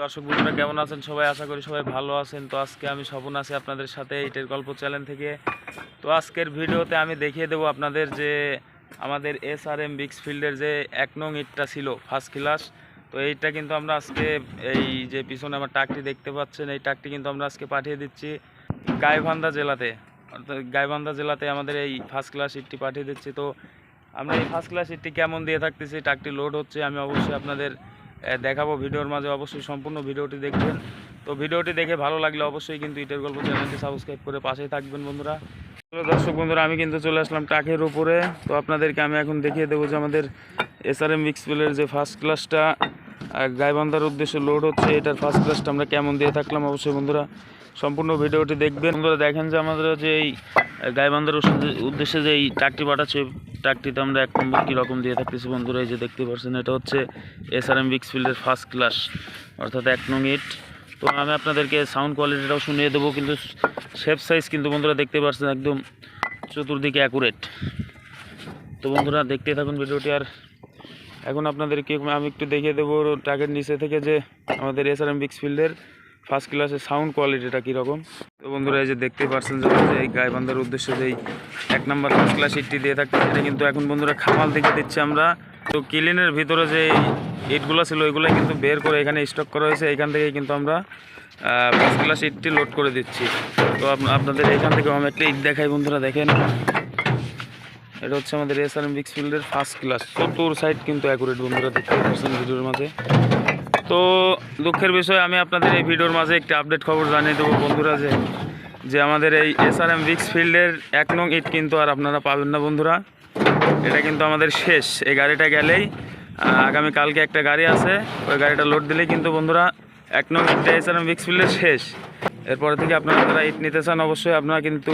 দর্শক বন্ধুরা, কেমন আছেন? সবাই আশা করি সবাই ভালো আছেন। তো আজকে আমি স্বপন আছি আপনাদের সাথে এইটের গল্প চ্যানেল থেকে। তো আজকের ভিডিওতে আমি দেখিয়ে দেবো আপনাদের যে আমাদের এস আর এম বিক্স ফিল্ডের যে এক নং ইটটা ছিল ফার্স্ট ক্লাস তো এইটা কিন্তু আমরা আজকে এই যে পিছনে আমার টাকটি দেখতে পাচ্ছেন, এই টাকটি কিন্তু আমরা আজকে পাঠিয়ে দিচ্ছি গাইবান্ধা জেলাতে। অর্থাৎ গাইবান্ধা জেলাতে আমাদের এই ফার্স্ট ক্লাস ইটটি পাঠিয়ে দিচ্ছি। তো আমরা এই ফার্স্ট ক্লাস ইটটি কেমন দিয়ে থাকতেছি টাকটি লোড হচ্ছে, আমি অবশ্যই আপনাদের দেখাবো ভিডিওর মাঝে অবশ্যই সম্পূর্ণ ভিডিওটি দেখবেন। তো ভিডিওটি দেখে ভালো লাগলে অবশ্যই কিন্তু ইটের গল্প চ্যানেলটি সাবস্ক্রাইব করে পাশেই থাকবেন বন্ধুরা। দর্শক বন্ধুরা, আমি কিন্তু চলে আসলাম টাকের উপরে। তো আপনাদেরকে আমি এখন দেখিয়ে দেবো যে আমাদের এসআরএম মিক্সপেলের যে ফার্স্ট ক্লাসটা গাইবান্ধার উদ্দেশ্যে লোড হচ্ছে, এটার ফার্স্ট ক্লাসটা আমরা কেমন দিয়ে থাকলাম অবশ্যই বন্ধুরা। সম্পূর্ণ ভিডিওটি দেখবেন। বন্ধুরা, দেখেন যে আমাদের যে এই গাইবান্ধার উদ্দেশ্যে- যে এই ট্রাকটি পাঠাচ্ছে ট্রাকটিতে আমরা এক নম্বর কীরকম দিয়ে থাকতেছি বন্ধুরা, এই যে দেখতে পাচ্ছেন এটা হচ্ছে এসআরএম বিক্সফিল্ডের ফার্স্ট ক্লাস অর্থাৎ এক নং ইট। তো আমি আপনাদেরকে সাউন্ড কোয়ালিটিটাও শুনিয়ে দেবো, কিন্তু শেপ সাইজ কিন্তু বন্ধুরা দেখতে পাচ্ছেন একদম চতুর্দিকে অ্যাকুরেট তো বন্ধুরা দেখতে থাকুন ভিডিওটি, আর এখন আপনাদেরকে আমি একটু দেখিয়ে দেবো ট্রাকের নিচে থেকে যে আমাদের এসআরএম বিক্স ফিল্ডের ফার্স্ট ক্লাসের সাউন্ড কোয়ালিটিটা কীরকম? তো বন্ধুরা, এই যে দেখতেই পারছেন যে এই গাইবান্ধার উদ্দেশ্যে যে এক নম্বর ফার্স্ট ক্লাস ইটটি দিয়ে থাকতে এটা কিন্তু এখন বন্ধুরা খামাল থেকে দিচ্ছি আমরা। তো ক্লিনের ভিতরে যে ইটগুলো ছিল ওইগুলো কিন্তু বের করে এখানে স্টক করা হয়েছে। এখান থেকেই কিন্তু আমরা ফার্স্ট ক্লাস ইটটি লোড করে দিচ্ছি। তো আপনাদের এখান থেকে আমি একটা ইট দেখাই বন্ধুরা, দেখেন। এটা হচ্ছে আমাদের এস আর এম বিক্স ফিল্ডের ফার্স্ট ক্লাস চতুর সাইড কিন্তু অ্যাকুরেট বন্ধুরা দেখতে পাচ্ছেন ভিডিওর মাঝে। তো দুঃখের বিষয়, আমি আপনাদের এই ভিডিওর মাঝে একটি আপডেট খবর জানিয়ে দেবো বন্ধুরা যে যে আমাদের এই এস আর এম বিক্স ফিল্ডের এক নং ইট কিন্তু আর আপনারা পাবেন না বন্ধুরা। এটা কিন্তু আমাদের শেষ। এই গাড়িটা গেলেই আগামী কালকে একটা গাড়ি আছে, ওই গাড়িটা লোড দিলেই কিন্তু বন্ধুরা এক নং ইটটা এস আর এম বিক্স ফিল্ডের শেষ। এরপরে থেকে আপনারা যারা ইট নিতে চান, অবশ্যই আপনারা কিন্তু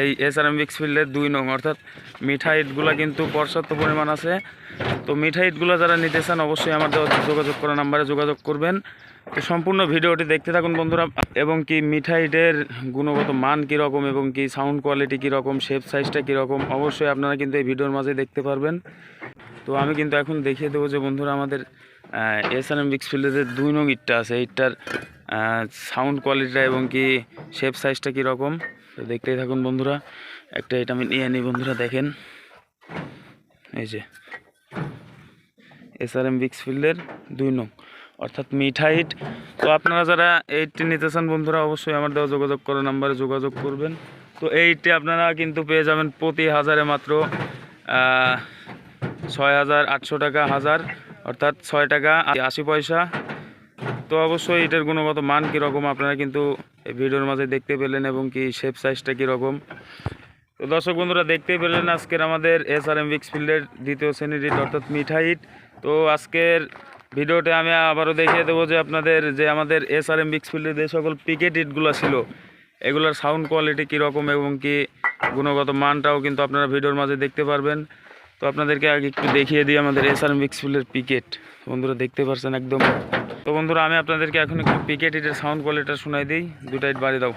এই এস আর এম বিক্স ফিল্ডের দুই নং, অর্থাৎ মিঠা ইটগুলো কিন্তু পর্যাপ্ত পরিমাণ আছে। তো মিঠা ইটগুলো যারা নিতে চান, অবশ্যই আমার দেওয়া যোগাযোগ করা নাম্বারে যোগাযোগ করবেন। তো সম্পূর্ণ ভিডিওটি দেখতে থাকুন, বন্ধুরা। এবং কি মিঠা ইটের গুণগত মান কীরকম এবং কি সাউন্ড কোয়ালিটি কীরকম শেপ সাইজটা কীরকম, অবশ্যই আপনারা কিন্তু এই ভিডিওর মাঝে দেখতে পারবেন। তো আমি কিন্তু এখন দেখিয়ে দেবো যে, বন্ধুরা, আমাদের এস আর এম বিক্স ফিল্ডের দুই নং ইটটা আছে, ইটটার সাউন্ড কোয়ালিটিটা এবং কি শেপ সাইজটা কীরকম? তো দেখতেই থাকুন বন্ধুরা, একটা এটা আমি নিয়ে নিই বন্ধুরা, দেখেন। এই যে এস আর এম বিক্স ফিল্ডের দুই নং। অর্থাৎ মিঠাইট তো আপনারা যারা এইটটি নিতে চান বন্ধুরা, অবশ্যই আমার দেওয়া যোগাযোগ করার নাম্বারে যোগাযোগ করবেন। তো এইটটি আপনারা কিন্তু পেয়ে যাবেন প্রতি হাজারে মাত্র ছয় হাজার আটশো টাকা হাজার, অর্থাৎ ছয় টাকা আশি পয়সা। তো অবশ্যই এটার গুণগত মান কীরকম আপনারা কিন্তু এই ভিডিওর মাঝে দেখতে পেলেন এবং কি শেপ সাইজটা কীরকম। তো দর্শক বন্ধুরা, দেখতে পেলেন আজকের আমাদের এস আর এম বিক্স ফিল্ডের দ্বিতীয় শ্রেণির ইট অর্থাৎ মিঠাইট তো আজকের ভিডিওটা আমি আবারও দেখিয়ে দেবো যে আপনাদের যে আমাদের এস আর এম বিক্স ফিল্ডের যে সকল পিকেট ইটগুলো ছিল, এগুলোর সাউন্ড কোয়ালিটি কীরকম এবং কি গুণগত মানটাও কিন্তু আপনারা ভিডিওর মাঝে দেখতে পারবেন। তো আপনাদেরকে আগে একটু দেখিয়ে দিই আমাদের এস আর এম বিক্স ফিল্ডের পিকেট বন্ধুরা, দেখতে পাচ্ছেন একদম তো বন্ধুরা, আমি আপনাদেরকে এখন একটু পিকেট ইটের সাউন্ড কোয়ালিটিটা শোনাই দিই। দুটা ইট বাড়ি দাও।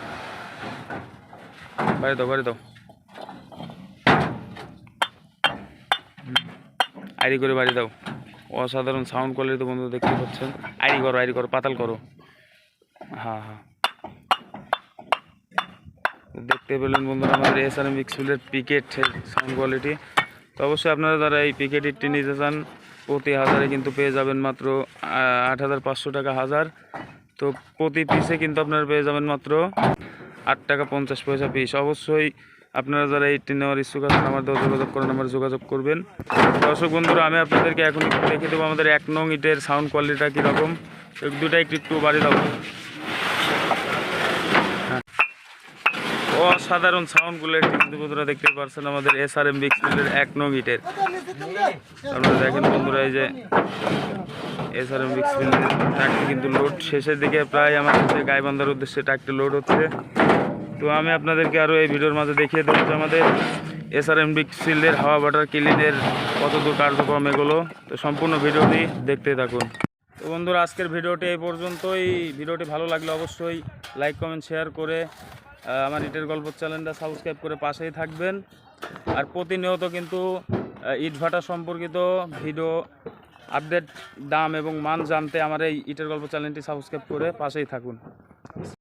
বাড়ি দাও বাড়ি দাও। আইডি করে বাড়ি দাও। অসাধারণ সাউন্ড কোয়ালিটি তো বন্ধু দেখতে পাচ্ছেন। আইডি করো আইডি করো, পাতাল করো। হ্যাঁ হ্যাঁ। দেখতে পেলেন বন্ধুরা আমাদের এস আর এম পিকেট সাউন্ড কোয়ালিটি তো অবশ্যই আপনারা যারা এই পিকেট ইটটি নিতে চান, প্রতি হাজারে কিন্তু পেয়ে যাবেন মাত্র আট হাজার পাঁচশো টাকা হাজার। তো প্রতি পিসে কিন্তু আপনারা পেয়ে যাবেন মাত্র আট টাকা পঞ্চাশ পয়সা পিস অবশ্যই আপনারা যারা এইটি নেওয়ার ইচ্ছুক আছেন, আমার যোগাযোগ করেন আমার যোগাযোগ করবেন। দর্শক বন্ধুরা, আমি আপনাদেরকে এখন দেখে দেবো আমাদের এক নং ইটের সাউন্ড কোয়ালিটিটা কীরকম। দুটা একটু একটু বাড়ি দাও হ্যাঁ। অসাধারণ সাউন্ডগুলো একটু কিন্তু বন্ধুরা দেখতে পাচ্ছেন আমাদের এস আর এম বিক্সেলের এক নং ইটের। আপনারা দেখেন বন্ধুরা, এই যে এস আর এম বিক্সেলের ট্রাকটি কিন্তু লোড শেষের দিকে প্রায় আমার হচ্ছে গাইবান্ধার উদ্দেশ্যে ট্রাকটি লোড হচ্ছে। তো আমি আপনাদেরকে আরও এই ভিডিওর মাঝে দেখিয়ে দেবো যে আমাদের এস আর এম ফিল্ডের হাওয়া বাটার ক্লিনের কতদূর কার্যক্রম এগুলো। তো সম্পূর্ণ ভিডিওটি দেখতে থাকুন। তো বন্ধুরা, আজকের ভিডিওটি এই পর্যন্তই। ভিডিওটি ভালো লাগলে অবশ্যই লাইক কমেন্ট শেয়ার করে আমার ইটের গল্প চ্যানেলটা সাবস্ক্রাইব করে পাশেই থাকবেন। আর প্রতিনিয়ত কিন্তু ইট ভাটা সম্পর্কিত ভিডিও আপডেট, দাম এবং মান জানতে আমার এই ইটের গল্প চ্যানেলটি সাবস্ক্রাইব করে পাশেই থাকুন।